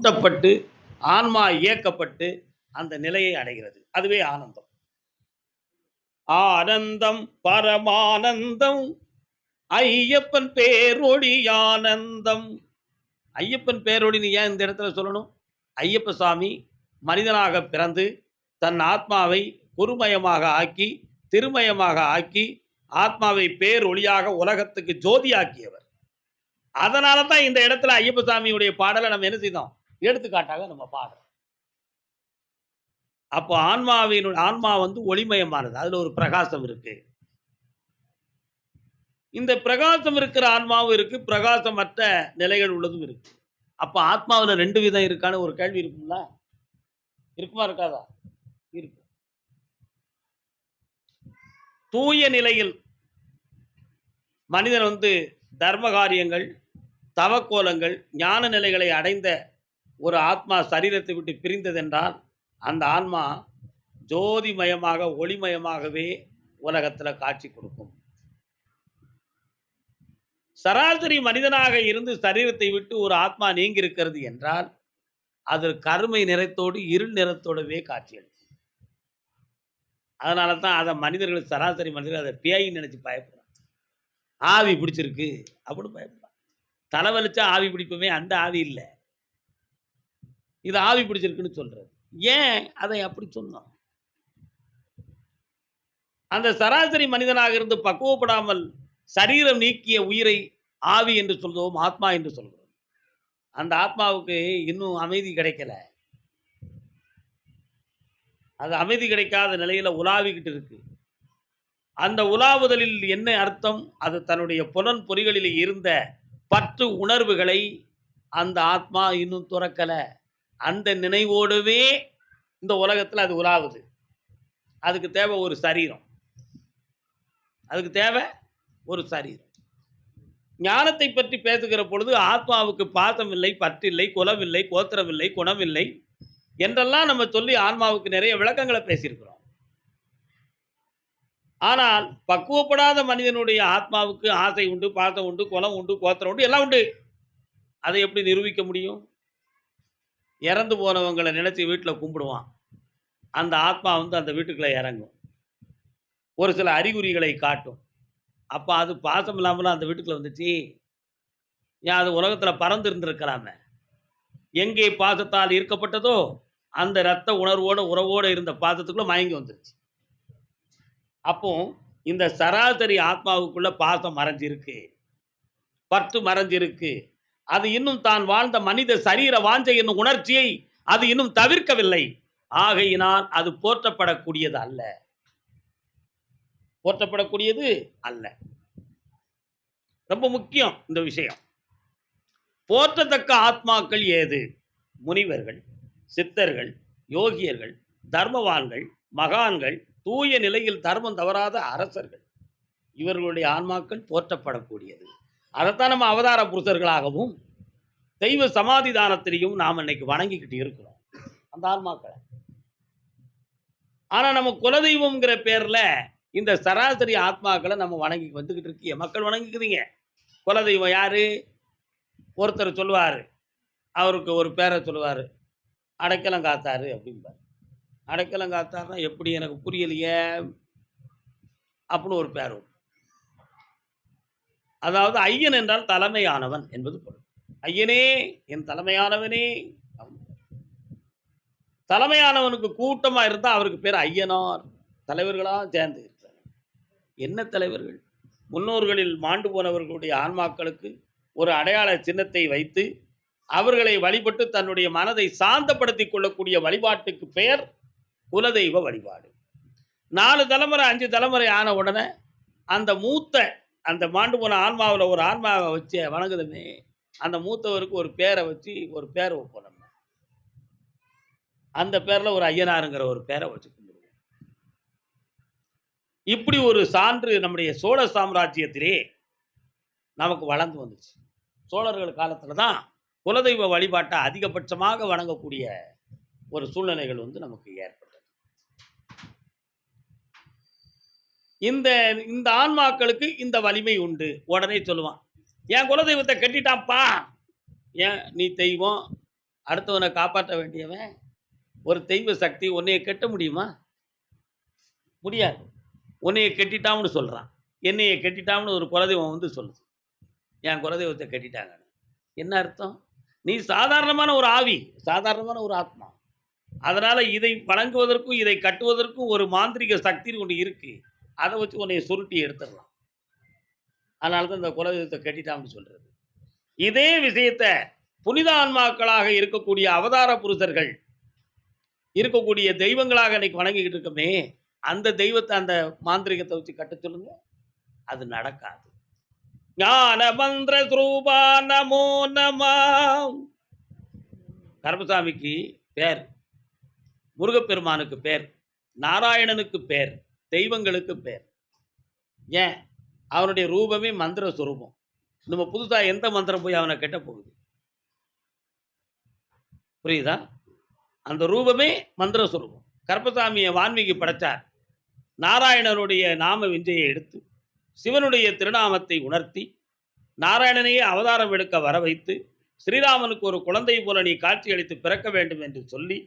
ஊட்டப்பட்டு ஆன்மா இயக்கப்பட்டு அந்த நிலையை அடைகிறது. அதுவே ஆனந்தம். ஆனந்தம் பரமானந்தம் ஐயப்பன் பேரொடி ஆனந்தம். ஐயப்பன் பேரொடின்னு நீ ஏன் இந்த இடத்துல சொல்லணும்? ஐயப்ப சாமி மனிதனாக பிறந்து தன் ஆத்மாவை குருமயமாக ஆக்கி திருமயமாக ஆக்கி ஆத்மாவை பேரொளியாக உலகத்துக்கு ஜோதியாக்கியவர். அதனால தான் இந்த இடத்துல ஐயப்ப சாமியுடைய பாடலை நம்ம என்ன செய்தோம்? எடுத்துக்காட்டாக நம்ம பாடுறோம். அப்போ ஆன்மாவின் ஆன்மா வந்து ஒளிமயமானது. அதுல ஒரு பிரகாசம் இருக்கு. இந்த பிரகாசம் இருக்கிற ஆன்மாவும் இருக்கு. பிரகாசமற்ற நிலைகள் உள்ளதும் இருக்கு. அப்ப ஆத்மாவுல ரெண்டு விதம் இருக்கான்னு ஒரு கேள்வி இருக்கும்ல? இருக்குமா இருக்காதா? இருக்கு. தூய நிலையில் மனிதன் வந்து தர்ம காரியங்கள் தவக்கோலங்கள் ஞான நிலைகளை அடைந்த ஒரு ஆத்மா சரீரத்தை விட்டு பிரிந்ததென்றால் அந்த ஆன்மா ஜோதிமயமாக ஒளிமயமாகவே உலகத்தில் காட்சி கொடுக்கும். சராசரி மனிதனாக இருந்து சரீரத்தை விட்டு ஒரு ஆத்மா நீங்கி இருக்கிறது என்றால் அது கருமை நிறத்தோடு இருள் நிறத்தோடவே காட்சியளிக்கும் அதனால தான் அதை மனிதர்கள் சராசரி மனிதர்கள் அதை பேயின்னு நினச்சி பயப்படுறாங்க. ஆவி பிடிச்சிருக்கு அப்படின்னு பயப்படுறான் தலைவலிச்சா ஆவி பிடிப்போமே அந்த ஆவி இல்லை. இது ஆவி பிடிச்சிருக்குன்னு சொல்கிறது ஏன் அதை அப்படி சொன்னோம்? அந்த சராசரி மனிதனாக இருந்து பக்குவப்படாமல் சரீரம் நீக்கிய உயிரை ஆவி என்று சொல்கிறோம் ஆத்மா என்று சொல்கிறோம் அந்த ஆத்மாவுக்கு இன்னும் அமைதி கிடைக்கல. அது அமைதி கிடைக்காத நிலையில் உலாவிக்கிட்டு இருக்கு. அந்த உலாவுதலில் என்ன அர்த்தம்? அது தன்னுடைய புலன் பொறிகளில் இருந்த பற்று உணர்வுகளை அந்த ஆத்மா இன்னும் துறக்கல. அந்த நினைவோடவே இந்த உலகத்தில் அது உலாவுது. அதுக்கு தேவை ஒரு சரீரம். அதுக்கு தேவை ஒரு சரீரம். ஞானத்தை பற்றி பேசுகிற பொழுது ஆத்மாவுக்கு பாசம் இல்லை பற்றில்லை குலமில்லை கோத்திரமில்லை குணமில்லை என்றெல்லாம் நம்ம சொல்லி ஆன்மாவுக்கு நிறைய விளக்கங்களை பேசியிருக்கிறோம். ஆனால் பக்குவப்படாத மனிதனுடைய ஆத்மாவுக்கு ஆசை உண்டு பாசம் உண்டு குலம் உண்டு கோத்திரம் உண்டு எல்லாம் உண்டு. அதை எப்படி நிரூபிக்க முடியும்? இறந்து போனவங்களை நினச்சி வீட்டில் கும்பிடுவான். அந்த ஆத்மா வந்து அந்த வீட்டுக்குள்ளே இறங்கும். ஒரு சில அறிகுறிகளை காட்டும். அப்போ அது பாசம் இல்லாமலாம் அந்த வீட்டுக்குள்ள வந்துச்சு. ஏன் அது உலகத்தில் பறந்து இருந்திருக்கலாமே எங்கே பாசத்தால் ஈர்க்கப்பட்டதோ அந்த இரத்த உணர்வோட உறவோடு இருந்த பாசத்துக்குள்ளே மயங்கி வந்துருச்சு. அப்போ இந்த சராசரி ஆத்மாவுக்குள்ள பாசம் மறைஞ்சிருக்கு. பற்று மறைஞ்சிருக்கு. அது இன்னும் தான் வாழ்ந்த மனித சரீர வாஞ்சை என்னும் உணர்ச்சியை அது இன்னும் தவிர்க்கவில்லை. ஆகையினால் அது போற்றப்படக்கூடியது அல்ல. போற்றப்படக்கூடியது அல்ல. ரொம்ப முக்கியம் இந்த விஷயம். போற்றத்தக்க ஆத்மாக்கள் ஏது? முனிவர்கள் சித்தர்கள் யோகியர்கள் தர்மவான்கள் மகான்கள் தூய நிலையில் தர்மம் தவறாத அரசர்கள். இவர்களுடைய ஆன்மாக்கள் போற்றப்படக்கூடியது. அதைத்தான் நம்ம அவதார புருஷர்களாகவும் தெய்வ சமாதிதானத்திலையும் நாம் இன்னைக்கு வணங்கிக்கிட்டு இருக்கிறோம். அந்த ஆன்மாக்களை. ஆனால் நம்ம குலதெய்வம்ங்கிற பேரில் இந்த சராசரி ஆத்மாக்களை நம்ம வணங்கி வந்துக்கிட்டு இருக்கீங்க மக்கள் வணங்கிக்குதுங்க குலதெய்வம் யார்? ஒருத்தர் சொல்லுவார். அவருக்கு ஒரு பேரை சொல்லுவார். அடைக்கலம் காத்தாரு அப்படிம்பார். அடைக்கலம் காத்தாருன்னா எப்படி? எனக்கு புரியலையே. அப்படின்னு ஒரு பேர் அதாவது ஐயன் என்றால் தலைமையானவன் என்பது பொருள். ஐயனே என் தலைமையானவனே. தலைமையானவனுக்கு கூட்டமாக இருந்தால் அவருக்கு பேர் ஐயனார். தலைவர்களாக சேர்ந்து இருக்கிறார் என்ன தலைவர்கள்? முன்னோர்களில் மாண்டு போனவர்களுடைய ஆன்மாக்களுக்கு ஒரு அடையாள சின்னத்தை வைத்து அவர்களை வழிபட்டு தன்னுடைய மனதை சாந்தப்படுத்தி கொள்ளக்கூடிய வழிபாட்டுக்கு பெயர் குலதெய்வ வழிபாடு. நாலு தலைமுறை அஞ்சு தலைமுறை ஆன உடனே அந்த மூத்த அந்த மாண்டு போன ஆன்மாவில் ஒரு ஆன்மாவை வச்சு வணங்குதுமே அந்த மூத்தவருக்கு ஒரு பேரை வச்சு ஒரு பேரை வைப்போம் நம்ம. அந்த பேரில் ஒரு ஐயனாருங்கிற ஒரு பேரை வச்சு கும்பிடுவோம். இப்படி ஒரு சான்று நம்முடைய சோழ சாம்ராஜ்யத்திலே நமக்கு வளர்ந்து வந்துச்சு. சோழர்கள் காலத்துல தான் குலதெய்வ வழிபாட்டை அதிகபட்சமாக வணங்கக்கூடிய ஒரு சூழ்நிலைகள் வந்து நமக்கு ஏற்படும் இந்த இந்த ஆன்மாக்களுக்கு இந்த வலிமை உண்டு. உடனே சொல்லுவான் என் குலதெய்வத்தை கட்டிட்டான்ப்பா. ஏன் நீ தெய்வம்? அடுத்தவனை காப்பாற்ற வேண்டியவன்? ஒரு தெய்வ சக்தி உன்னைய கட்ட முடியுமா? முடியாது. உன்னையை கட்டிட்டான்னு சொல்கிறான் என்னையை கட்டிட்டான்னு ஒரு குலதெய்வம் வந்து சொல்லுது. என் குலதெய்வத்தை கட்டிட்டாங்கன்னு என்ன அர்த்தம்? நீ சாதாரணமான ஒரு ஆவி சாதாரணமான ஒரு ஆத்மா. அதனால் இதை வழங்குவதற்கும் இதை கட்டுவதற்கும் ஒரு மாந்திரிக சக்தி ஒன்று இருக்குது அதை வச்சு உன்னைய சுருட்டி எடுத்துடலாம். அதனால தான் இந்த குலதெய்வத்தை கட்டிட்டான்னு சொல்றது. இதே விஷயத்த புனித ஆன்மாக்களாக இருக்கக்கூடிய அவதார புருஷர்கள் இருக்கக்கூடிய தெய்வங்களாக இன்னைக்கு வணங்கிக்கிட்டு இருக்கோமே அந்த தெய்வத்தை அந்த மாந்திரிகத்தை வச்சு கட்ட சொல்லுங்க. அது நடக்காது. ஞான மந்திர ஸ்ரூபா நமோ நம கர்மசாமிக்கு பேர் முருகப்பெருமானுக்கு பேர் நாராயணனுக்கு பேர். தெய்வங்களுக்கு பேர். ஏன்? அவனுடைய ரூபமே மந்திர சுரூபம். நம்ம புதுசாக எந்த மந்திரம் போய் அவனை கெட்ட போகுது? புரியுதா? அந்த ரூபமே மந்திர சுரூபம். கருப்பசாமியை வான்மீகி படைத்தார் நாராயணனுடைய நாம விஞ்சையை எடுத்து சிவனுடைய திருநாமத்தை உணர்த்தி நாராயணனையே அவதாரம் எடுக்க வர வைத்து ஸ்ரீராமனுக்கு ஒரு குழந்தை போல நீ காட்சியளித்து பிறக்க வேண்டும் என்று சொல்லி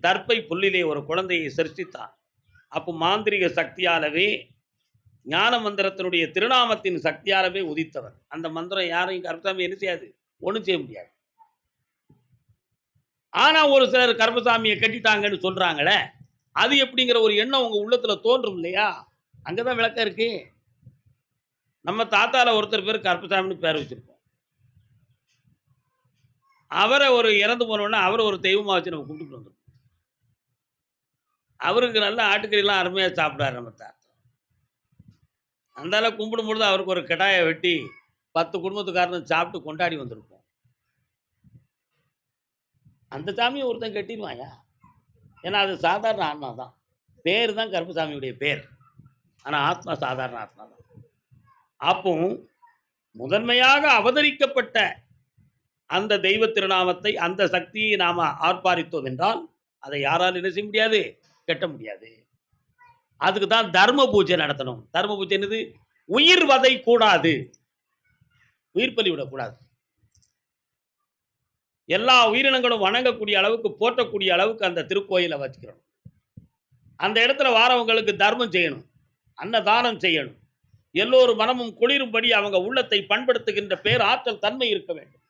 தர்ப்பை புல்லிலே ஒரு குழந்தையை சிருஷ்டித்தான் அப்போ மாந்திரிக சக்தியாலவே ஞான மந்திரத்தினுடைய திருநாமத்தின் சக்தியாலவே உதித்தவர். அந்த மந்திரம் யாரையும் கருப்பசாமி என்ன செய்யாது? ஒன்றும் செய்ய முடியாது. ஆனால் ஒரு சிலர் கருப்பசாமியை கட்டிட்டாங்கன்னு சொல்கிறாங்களே அது எப்படிங்கிற ஒரு எண்ணம் உங்கள் உள்ளத்துல தோன்றும் இல்லையா? அங்கதான் விளக்கம் இருக்கு. நம்ம தாத்தாவில் ஒருத்தர் பேர் கருப்பசாமின்னு பேர் வச்சிருப்போம். அவரை ஒரு இறந்து போனோடனே அவரை ஒரு தெய்வமாக வச்சு நம்ம கூப்பிட்டு வந்துருப்போம் அவருக்கு நல்ல ஆட்டுக்கறிலாம் அருமையாக சாப்பிடாரு நம்ம தாத்தா. அந்தால கும்பிடும் பொழுது அவருக்கு ஒரு கடாயை வெட்டி பத்து குடும்பத்துக்காரன் சாப்பிட்டு கொண்டாடி வந்திருப்போம். அந்த சாமியை ஒருத்தன் கட்டிடுவாயா ஏன்னா அது சாதாரண ஆத்மா தான். பேர் தான் கருப்பசாமியுடைய பேர். ஆனால் ஆத்மா சாதாரண ஆத்மா தான். அப்போ முதன்மையாக அவதரிக்கப்பட்ட அந்த தெய்வ திருநாமத்தை அந்த சக்தியை நாம் ஆர்ப்பாரித்தோம் என்றால் அதை யாரால் என்ன செய்ய முடியாது? கெட்ட முடியாது. அதுக்கு தான் தர்ம பூஜை நடத்தணும். தர்ம பூஜை என்னது? உயிர் வதை கூடாது. உயிர் பலி விடக்கூடாது எல்லா உயிரினங்களும் வணங்கக்கூடிய அளவுக்கு போற்றக்கூடிய அளவுக்கு அந்த திருக்கோயிலை வச்சுக்கிறோம் அந்த இடத்துல வாரவங்களுக்கு தர்மம் செய்யணும். அன்னதானம் செய்யணும். எல்லோரும் மனமும் குளிரும்படி அவங்க உள்ளத்தை பண்படுத்துகின்ற பேர் ஆற்றல் தன்மை இருக்க வேண்டும்.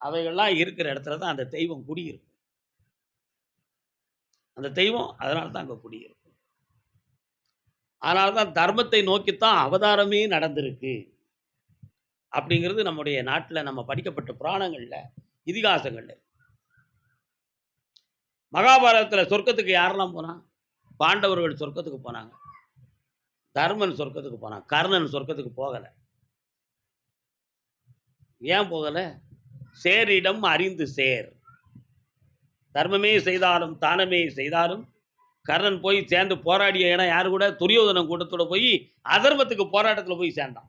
அவைகள்லாம் இருக்கிற இடத்துல தான் அந்த தெய்வம் குடியிருக்கும். அந்த தெய்வம் அதனால தான் அங்கே குடியிருக்கும். அதனால தான் தர்மத்தை நோக்கித்தான் அவதாரமே நடந்திருக்கு. அப்படிங்கிறது நம்முடைய நாட்டில் நம்ம படிக்கப்பட்ட புராணங்களில் இதிகாசங்களில் மகாபாரதத்தில் சொர்க்கத்துக்கு யாரெல்லாம் போனான் பாண்டவர்கள் சொர்க்கத்துக்கு போனாங்க. தர்மன் சொர்க்கத்துக்கு போனான். கர்ணன் சொர்க்கத்துக்கு போகலை. ஏன் போகலை? சேரிடம் அறிந்து சேர். தர்மமே செய்தாலும் தானமே செய்தாலும் கர்ணன் போய் சேர்ந்து போராடிய இடம் யாரு கூட? துரியோதன கூட்டத்தோட போய் அதர்மத்துக்கு போராட்டத்தில் போய் சேர்ந்தான்.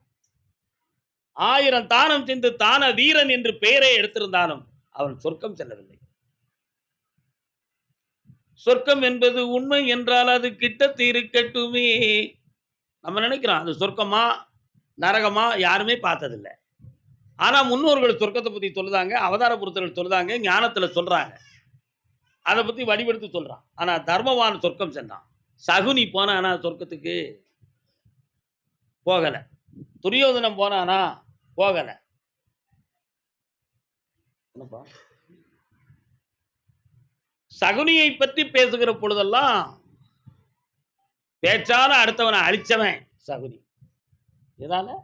ஆயிரம் தானம் சென்று தான வீரன் என்று பெயரை எடுத்திருந்தாலும் அவன் சொர்க்கம் செல்லவில்லை. சொர்க்கம் என்பது உண்மை என்றால் அது கிட்டத்து இருக்கட்டுமே. நம்ம நினைக்கிறோம் அது சொர்க்கமா நரகமா யாருமே பார்த்ததில்லை. ஆனா முன்னோர்கள் சொர்க்கத்தை பத்தி சொல்லுதாங்க அவதார புருத்தர்கள் சொல்லுதாங்க ஞானத்துல சொல்றாங்க. அதை பத்தி வடிவெடுத்து சொல்றான். ஆனா தர்மவான் சொர்க்கம் சென்றான். சகுனி போனானா சொர்க்கத்துக்கு? போகல. துரியோதனம் போனானா? போகல. என்னப்பா? சகுனியை பற்றி பேசுகிற பொழுதெல்லாம் பேச்சால அடுத்தவனை அழிச்சவன் சகுனி. இதால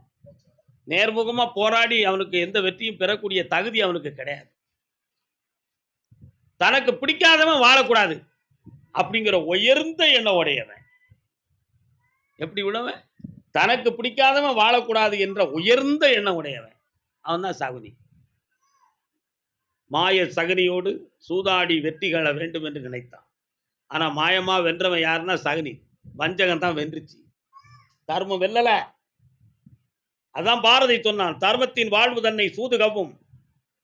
நேர்முகமா போராடி அவனுக்கு எந்த வெற்றியும் பெறக்கூடிய தகுதி அவனுக்கு கிடையாது. தனக்கு பிடிக்காதவன் வாழக்கூடாது. அப்படிங்கிற உயர்ந்த எண்ணம் உடையவன். எப்படி உள்ளவன் தனக்கு பிடிக்காதவன் வாழக்கூடாது என்ற உயர்ந்த எண்ணம் உடையவன். அவன் தான் சகுனி. மாய சகுனியோடு சூதாடி வெற்றிகளை வேண்டும் என்று நினைத்தான். ஆனா மாயமா வென்றவன் யாருன்னா சகுனி. வஞ்சகம் தான் வென்றுச்சு. தர்மம் வெல்லல. அதான் பாரதி சொன்னான் தர்மத்தின் வாழ்வு தன்னை சூதுகவும்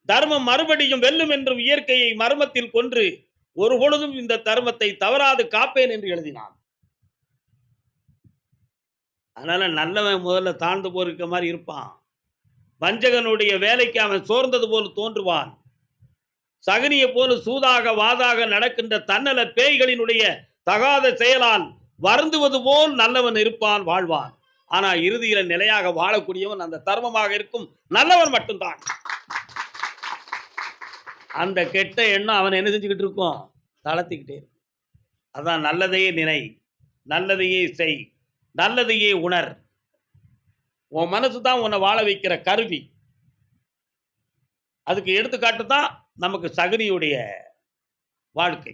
தர்மம் மறுபடியும் வெல்லும் என்றும் இயற்கையை மர்மத்தில் கொன்று ஒரு பொழுதும் இந்த தர்மத்தை தவறாது காப்பேன் என்று எழுதினான். அதனால நல்லவன் முதல்ல தாழ்ந்து போயிருக்க மாதிரி இருப்பான். வஞ்சகனுடைய வேலைக்கு அவன் சோர்ந்தது போல தோன்றுவான். சகனியை போல சூதாக வாதாக நடக்கின்ற தன்னல பேய்களினுடைய தகாத செயலால் வருந்துவது போல் நல்லவன் இருப்பான் வாழ்வான். ஆனா இறுதியில நிலையாக வாழக்கூடியவன் அந்த தர்மமாக இருக்கும் நல்லவன் மட்டும்தான். அந்த கெட்ட எண்ணம் அவன் என்ன செஞ்சுக்கிட்டு இருக்கும்? தளர்த்திக்கிட்டே இருக்கும் அதான் நல்லதையே நினை நல்லதையே செய் நல்லதையே உணர். உன் மனசு தான் உன்னை வாழ வைக்கிற கருவி. அதுக்கு எடுத்துக்காட்டு தான் நமக்கு சகுனியுடைய வாழ்க்கை.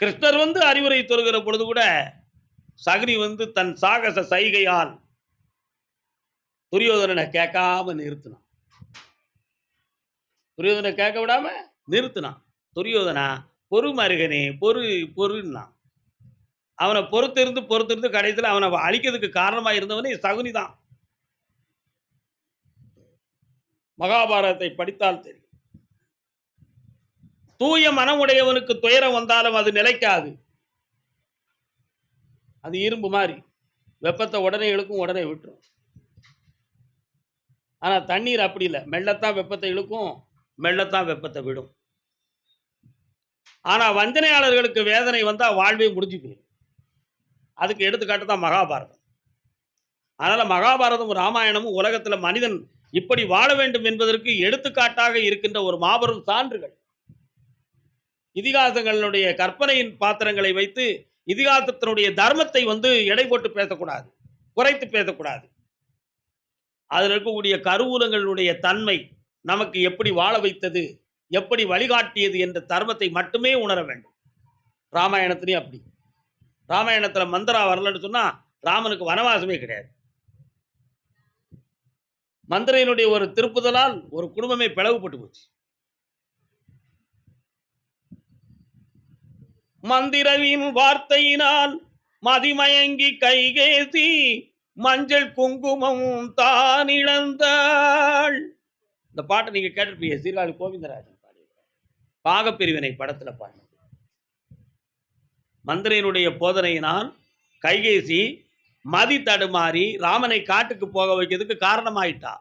கிருஷ்ணர் வந்து அறிவுரை தருகிற பொழுது கூட சகுனி வந்து தன் சாகச சைகையால் துரியோதனனை கேட்காம நிறுத்தினான். துரியோதனை கேட்க விடாம நிறுத்தினான். துரியோதனா பொறு மருகனே பொறு பொறுன்னா. அவனை பொறுத்திருந்து பொறுத்திருந்து கடைசியில் அவனை அழிக்கிறதுக்கு காரணமாக இருந்தவனே சகுனி தான். மகாபாரதத்தை படித்தால் தெரியும். தூய மனமுடையவனுக்கு துயரம் வந்தாலும் அது நிலைக்காது. அது இரும்பு மாதிரி. வெப்பத்தை உடனே இழுக்கும் உடனே விட்டுரும். ஆனால் தண்ணீர் அப்படி இல்லை. மெல்லத்தான் வெப்பத்தை இழுக்கும். மெல்லத்தான் வெப்பத்தை விடும். ஆனால் வஞ்சனையாளர்களுக்கு வேதனை வந்தால் வாழ்வே முடிஞ்சு போயிடும். அதுக்கு எடுத்துக்காட்டு தான் மகாபாரதம். அதனால் மகாபாரதமும் ராமாயணமும் உலகத்தில் மனிதன் இப்படி வாழ வேண்டும் என்பதற்கு எடுத்துக்காட்டாக இருக்கின்ற ஒரு மாபெரும் சான்றுகள். இதிகாசங்களுடைய கற்பனையின் பாத்திரங்களை வைத்து இதிகாசத்தினுடைய தர்மத்தை வந்து எடை போட்டு பேசக்கூடாது குறைத்து பேசக்கூடாது. அதில் இருக்கக்கூடிய கருவூலங்களுடைய தன்மை நமக்கு எப்படி வாழ வைத்தது எப்படி வழிகாட்டியது என்ற தர்மத்தை மட்டுமே உணர வேண்டும். ராமாயணத்திலையும் அப்படி. ராமாயணத்தில் மந்திரா வரலன்னு சொன்னா ராமனுக்கு வனவாசமே கிடையாது. மந்திரையினுடைய ஒரு திருப்புதலால் ஒரு குடும்பமே பிளவுபட்டு போச்சு. மந்திரவின் வார்த்தையினால் மதிமயங்கி கைகேசி மஞ்சள் குங்குமம் தான் இழந்தாள். இந்த பாட்டை நீங்க கேட்டிருப்பீங்க சீர்காழி கோவிந்தராஜன் பாடி பாகப்பிரிவினை படத்துல பாடினது. மந்திரையினுடைய போதனையினால் கைகேசி மதி தடுமாறி ராமனை காட்டுக்கு போக வைக்கிறதுக்கு காரணமாயிட்டா.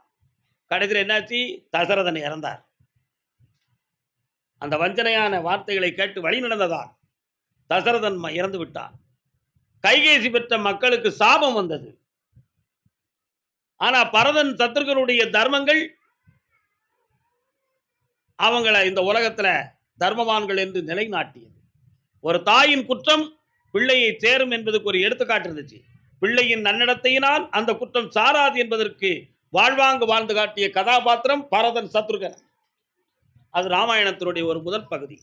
கடைசியில் என்னாச்சு? தசரதன் இறந்தார். அந்த வஞ்சனையான வார்த்தைகளை கேட்டு வழி நடந்ததால் தசரதன் இறந்து விட்டான். கைகேசி பெற்ற மக்களுக்கு சாபம் வந்தது. ஆனா பரதன் சத்ருகனுடைய தர்மங்கள் அவங்கள இந்த உலகத்துல தர்மவான்கள் என்று நிலைநாட்டியது. ஒரு தாயின் குற்றம் பிள்ளையை சேரும் என்பதுக்கு ஒரு எடுத்துக்காட்டு இருந்துச்சு. பிள்ளையின் நன்னடத்தையினால் அந்த குற்றம் சாராது என்பதற்கு வாழ்வாங்கு வாழ்ந்து காட்டிய கதாபாத்திரம் பரதன் சத்ருகன். அது ராமாயணத்தினுடைய ஒரு முதல் பகுதி.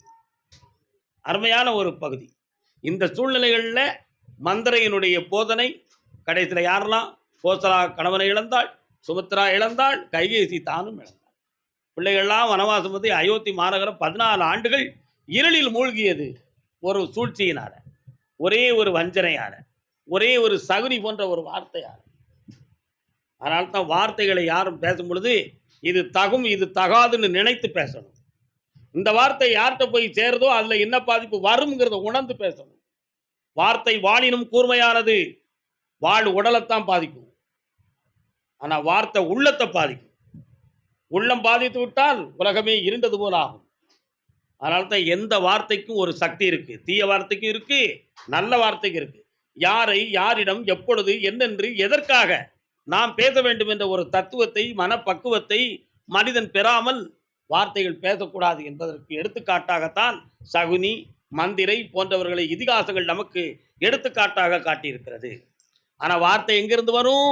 அருமையான ஒரு பகுதி. இந்த சூழ்நிலைகளில் மந்திரையினுடைய போதனை கடைசியில் யாரெல்லாம் கோசலா கணவனை இழந்தாள் சுமித்ரா இழந்தாள் கைகேசி தானும் இழந்தாள். பிள்ளைகள்லாம் வனவாசம் வந்து அயோத்தி மாநகரம் பதினாலு ஆண்டுகள் இருளில் மூழ்கியது. ஒரு சூழ்ச்சியினால ஒரே ஒரு வஞ்சனையான ஒரே ஒரு சகுனி போன்ற ஒரு வார்த்தையால். அதனால தான் வார்த்தைகளை யாரும் பேசும் பொழுது இது தகும் இது தகாதுன்னு நினைத்து பேசணும். இந்த வார்த்தை யார்கிட்ட போய் சேருதோ அதில் என்ன பாதிப்பு வருங்கிறத உணர்ந்து பேசணும். வார்த்தை வாழினும் கூர்மையானது. வாழ் உடலைத்தான் பாதிக்கும். ஆனால் வார்த்தை உள்ளத்தை பாதிக்கும். உள்ளம் பாதித்து விட்டால் உலகமே இருண்டது போல் ஆகும் அதனால தான் எந்த வார்த்தைக்கும் ஒரு சக்தி இருக்கு. தீய வார்த்தைக்கும் இருக்கு நல்ல வார்த்தைக்கும் இருக்கு. யாரை யாரிடம் எப்பொழுது என்னென்று எதற்காக நாம் பேச வேண்டும் என்ற ஒரு தத்துவத்தை மனப்பக்குவத்தை மனிதன் பெறாமல் வார்த்தைகள் பேசக்கூடாது என்பதற்கு எடுத்துக்காட்டாகத்தான் சகுனி மந்திரை போன்றவர்களை இதிகாசங்கள் நமக்கு எடுத்துக்காட்டாக காட்டியிருக்கிறது. ஆனால் வார்த்தை எங்கிருந்து வரும்?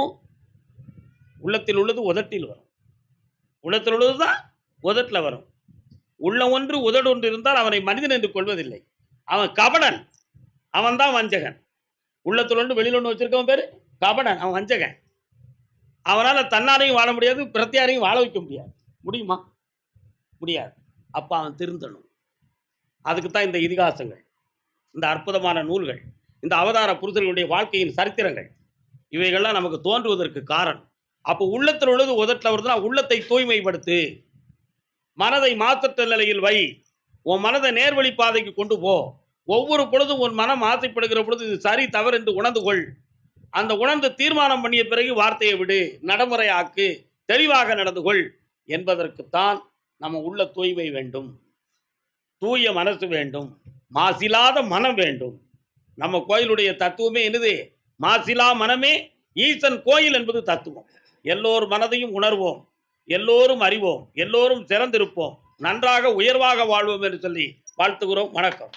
உள்ளத்தில் உள்ளது உதட்டில் வரும். உள்ளத்தில் உள்ளது தான் உதட்டில் வரும். உள்ள ஒன்று உதடு ஒன்று இருந்தால் அவனை மனிதன் என்று கொள்வதில்லை. அவன் கபடன். அவன் தான் வஞ்சகன். உள்ளத்தில் ஒன்று வெளியில் ஒன்று வச்சிருக்கவன் பேர் கபடன். அவன் வஞ்சகன். அவனால் தன்னாரையும் வாழ முடியாது பிரத்தியாரையும் வாழ வைக்க முடியாது. முடியுமா? முடியாது. அப்போ அவன் திருந்தணும். அதுக்கு தான் இந்த இதிகாசங்கள் இந்த அற்புதமான நூல்கள் இந்த அவதார புரிதல்களுடைய வாழ்க்கையின் சரித்திரங்கள் இவைகள்லாம் நமக்கு தோன்றுவதற்கு காரணம். அப்போ உள்ளத்தில் உள்ளது உதட்டில் வருதுன்னா உள்ளத்தை தூய்மைப்படுத்து. மனதை மாற்றற்ற நிலையில் வை. உன் மனதை நேர்வழி பாதைக்கு கொண்டு போ. ஒவ்வொரு பொழுதும் உன் மனம் ஆசைப்படுகிற பொழுது இது சரி தவறு என்று உணர்ந்து கொள். அந்த உணர்ந்து தீர்மானம் பண்ணிய பிறகு வார்த்தையை விடு. நடைமுறையாக்கு தெளிவாக நடந்து கொள். என்பதற்குத்தான் நம்ம உள்ள தூய்மை வேண்டும். தூய மனசு வேண்டும். மாசில்லாத மனம் வேண்டும். நம்ம கோயிலுடைய தத்துவமே என்னது? மாசிலா மனமே ஈசன் கோயில் என்பது தத்துவம். எல்லோர் மனதையும் உணர்வோம் எல்லோரும் அறிவோம் எல்லோரும் சிறந்திருப்போம். நன்றாக உயர்வாக வாழ்வோம் என்று சொல்லி வாழ்த்துகிறோம். வணக்கம்.